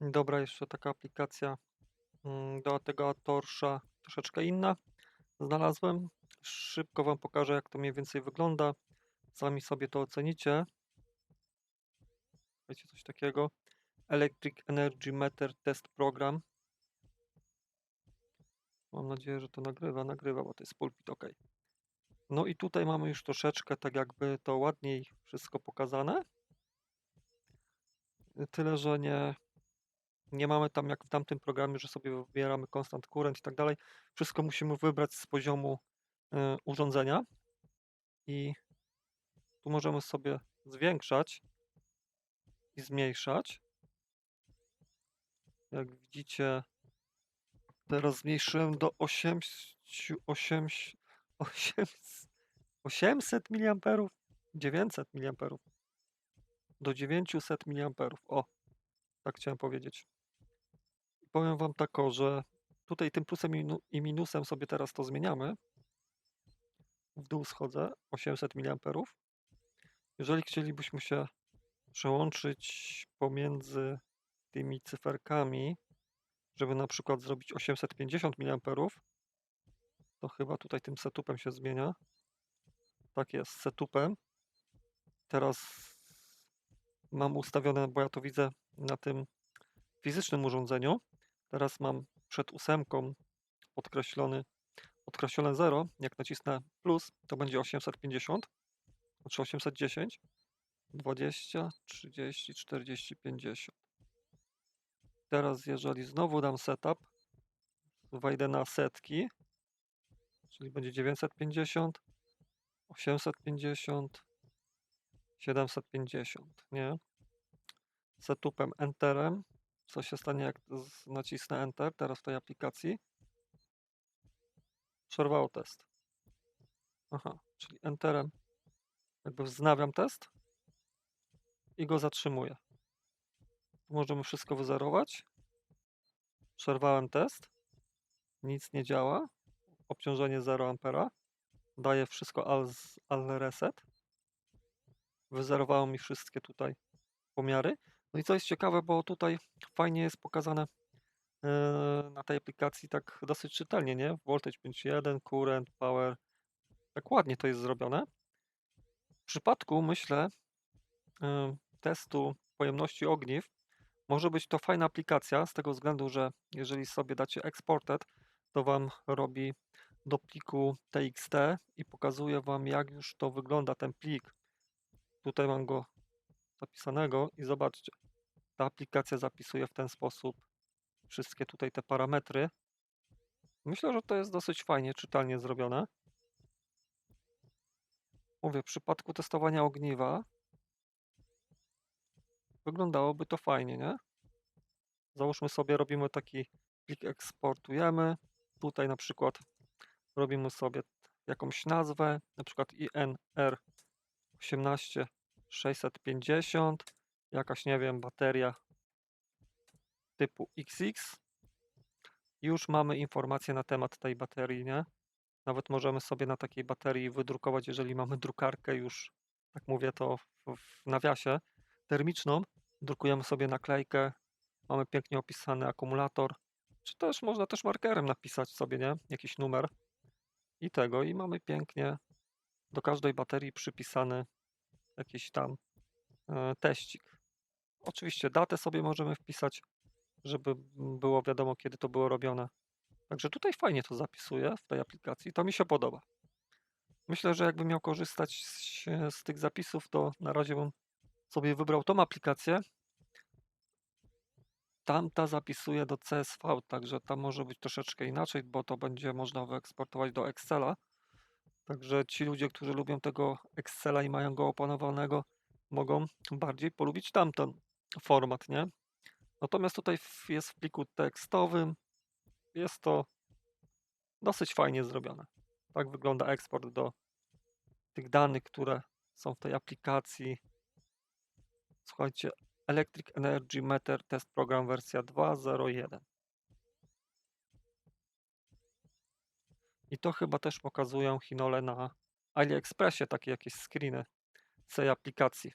Dobra, jeszcze taka aplikacja mm, do tego Torsza troszeczkę inna. Znalazłem. Szybko Wam pokażę, jak to mniej więcej wygląda. Sami sobie to ocenicie. Wiecie coś takiego. Electric Energy Meter Test Program. Mam nadzieję, że to nagrywa. Nagrywa, bo to jest pulpit OK. No i tutaj mamy już troszeczkę tak jakby to ładniej wszystko pokazane. Tyle, że nie, nie mamy tam jak w tamtym programie, że sobie wybieramy constant current i tak dalej. Wszystko musimy wybrać z poziomu y, urządzenia i tu możemy sobie zwiększać i zmniejszać. Jak widzicie, teraz zmniejszyłem do 8, 8, 8, 800 mA, 900 mA, do 900 mA. O, tak chciałem powiedzieć. Powiem Wam tak, o, że tutaj tym plusem i minusem sobie teraz to zmieniamy. W dół schodzę, 800 mA. Jeżeli chcielibyśmy się przełączyć pomiędzy tymi cyferkami, żeby na przykład zrobić 850 mA, to chyba tutaj tym setupem się zmienia. Tak jest, setupem. Teraz mam ustawione, bo ja to widzę na tym fizycznym urządzeniu. Teraz mam przed ósemką podkreślony, podkreślone 0. Jak nacisnę plus, to będzie 850, znaczy 810, 20, 30, 40, 50. Teraz jeżeli znowu dam setup, wejdę na setki, czyli będzie 950, 850, 750, nie? Setupem Enterem. Co się stanie, jak nacisnę Enter teraz w tej aplikacji? Przerwało test. Aha, czyli Enterem jakby wznawiam test i go zatrzymuję. Możemy wszystko wyzerować. Przerwałem test. Nic nie działa. Obciążenie 0 ampera. Daję wszystko all, z- all reset. Wyzerowało mi wszystkie tutaj pomiary. No i co jest ciekawe, bo tutaj fajnie jest pokazane yy, na tej aplikacji tak dosyć czytelnie, nie? Voltage 5.1, current, power. Tak ładnie to jest zrobione. W przypadku, myślę, yy, testu pojemności ogniw, może być to fajna aplikacja z tego względu, że jeżeli sobie dacie exported, to Wam robi do pliku TXT i pokazuje Wam, jak już to wygląda ten plik. Tutaj mam go zapisanego i zobaczcie, ta aplikacja zapisuje w ten sposób wszystkie tutaj te parametry. Myślę, że to jest dosyć fajnie, czytelnie zrobione. Mówię, w przypadku testowania ogniwa wyglądałoby to fajnie, nie? Załóżmy sobie, robimy taki plik, eksportujemy. Tutaj na przykład robimy sobie jakąś nazwę, na przykład INR 18650, jakaś, nie wiem, bateria typu XX. Już mamy informacje na temat tej baterii, nie? Nawet możemy sobie na takiej baterii wydrukować, jeżeli mamy drukarkę już, tak mówię to w, w nawiasie, termiczną. Drukujemy sobie naklejkę, mamy pięknie opisany akumulator, czy też można też markerem napisać sobie, nie? Jakiś numer i tego. I mamy pięknie do każdej baterii przypisany jakiś tam e, teścik. Oczywiście datę sobie możemy wpisać, żeby było wiadomo, kiedy to było robione. Także tutaj fajnie to zapisuje w tej aplikacji. To mi się podoba. Myślę, że jakbym miał korzystać z, z tych zapisów, to na razie bym sobie wybrał tą aplikację. Tamta zapisuje do CSV, także tam może być troszeczkę inaczej, bo to będzie można wyeksportować do Excela. Także ci ludzie, którzy lubią tego Excela i mają go opanowanego, mogą bardziej polubić tamten format, nie? Natomiast tutaj jest w pliku tekstowym. Jest to dosyć fajnie zrobione. Tak wygląda eksport do tych danych, które są w tej aplikacji. Słuchajcie, Electric Energy Meter Test Program wersja 2.01. I to chyba też pokazują Hinole na AliExpressie takie jakieś screeny z tej aplikacji.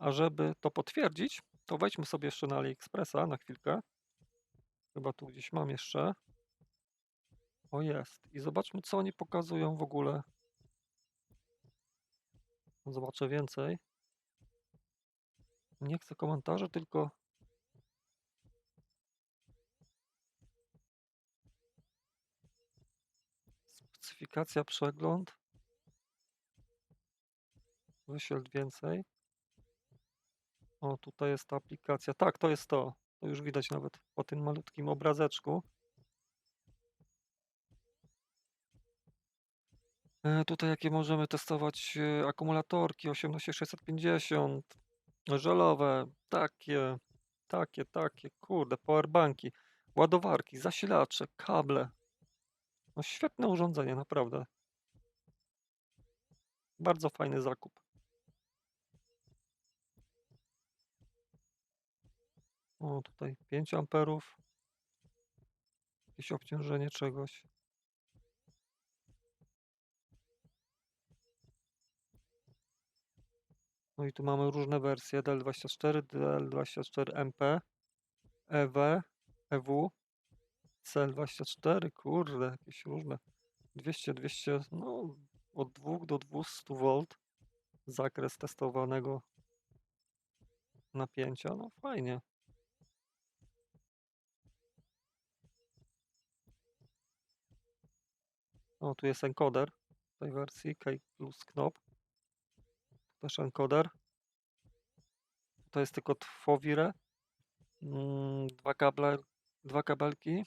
A żeby to potwierdzić, To wejdźmy sobie jeszcze na AliExpressa na chwilkę. Chyba tu gdzieś mam jeszcze. O jest. I zobaczmy, co oni pokazują w ogóle. Zobaczę więcej. Nie chcę komentarzy, tylko specyfikacja, przegląd. Wyświetl więcej. O, tutaj jest ta aplikacja. Tak, to jest to. To już widać nawet po tym malutkim obrazeczku. E, Tutaj jakie możemy testować e, akumulatorki 18650, żelowe, takie, takie, takie, kurde, powerbanki, ładowarki, zasilacze, kable. No świetne urządzenie, naprawdę. Bardzo fajny zakup. O, tutaj 5 amperów. Jakieś obciążenie czegoś. No i tu mamy różne wersje DL24, DL24MP, EW, EW, CL24, kurde, jakieś różne. 200, 200, no od 2 do 200 V zakres testowanego napięcia, no fajnie. O, tu jest encoder w tej wersji, K plus knop. Też encoder. To jest tylko Twowire. Mm, Dwa kable, dwa kabelki.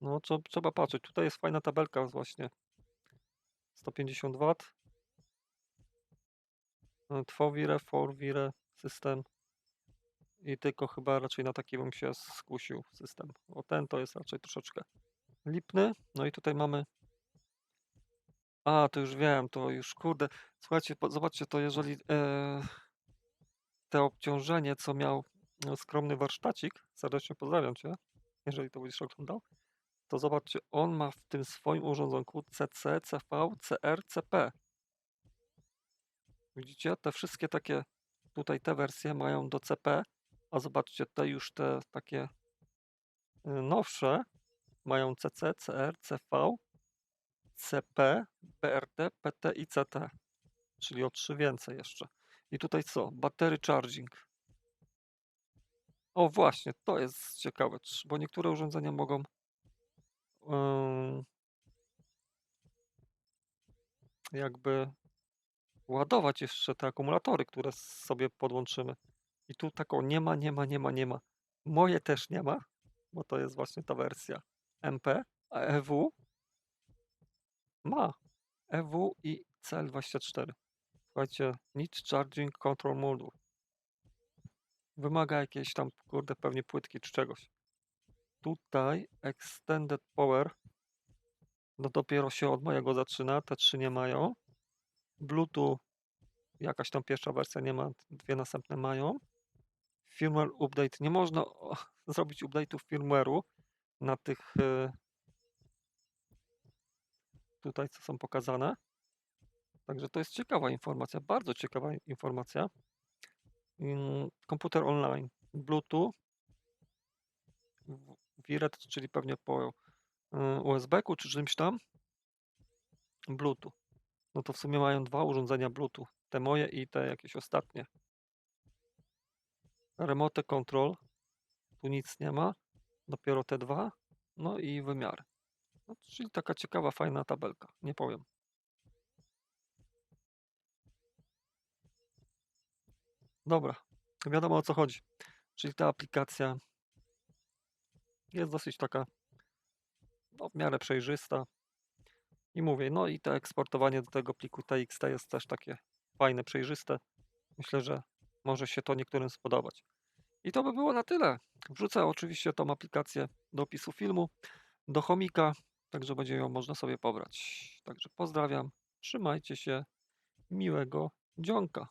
No, trze- trzeba patrzeć. Tutaj jest fajna tabelka właśnie. 150 W. Twowire, Forwire system. I tylko chyba raczej na taki bym się skusił system. O ten to jest raczej troszeczkę lipny. No i tutaj mamy. A, to już wiem, to już kurde. Słuchajcie, zobaczcie to, jeżeli e, te obciążenie, co miał e, skromny warsztacik, serdecznie pozdrawiam Cię, jeżeli to będziesz oglądał, to zobaczcie, on ma w tym swoim urządzonku CC, CV, CR, CP. Widzicie? Te wszystkie takie, tutaj te wersje mają do CP, a zobaczcie, te już te takie y, nowsze mają CC, CR, CV, CP, BRT, PT i CT. Czyli o 3 więcej jeszcze. I tutaj co? Battery charging. O właśnie, to jest ciekawe, bo niektóre urządzenia mogą ym, jakby ładować jeszcze te akumulatory, które sobie podłączymy. I tu taką nie ma, nie ma, nie ma, nie ma. Moje też nie ma, bo to jest właśnie ta wersja MP, a EW ma. EW i CL24. Słuchajcie, need charging control module. Wymaga jakiejś tam, kurde, pewnie płytki czy czegoś. Tutaj extended power. No dopiero się od mojego zaczyna, te trzy nie mają. Bluetooth, jakaś tam pierwsza wersja nie ma, dwie następne mają. Firmware update, nie można zrobić update'u firmware'u na tych y, tutaj, co są pokazane. Także to jest ciekawa informacja, bardzo ciekawa informacja. Ym, Komputer online, Bluetooth, w- Wired, czyli pewnie po y, USB-ku czy czymś tam. Bluetooth. No to w sumie mają dwa urządzenia Bluetooth. Te moje i te jakieś ostatnie. Remote control. Tu nic nie ma. Dopiero te dwa. No i wymiary. No, czyli taka ciekawa, fajna tabelka. Nie powiem. Dobra. Wiadomo o co chodzi. Czyli ta aplikacja jest dosyć taka no, w miarę przejrzysta. I mówię, no i to eksportowanie do tego pliku TXT jest też takie fajne, przejrzyste. Myślę, że może się to niektórym spodobać. I to by było na tyle. Wrzucę oczywiście tą aplikację do opisu filmu, do chomika, także będzie ją można sobie pobrać. Także pozdrawiam, trzymajcie się, miłego dzionka.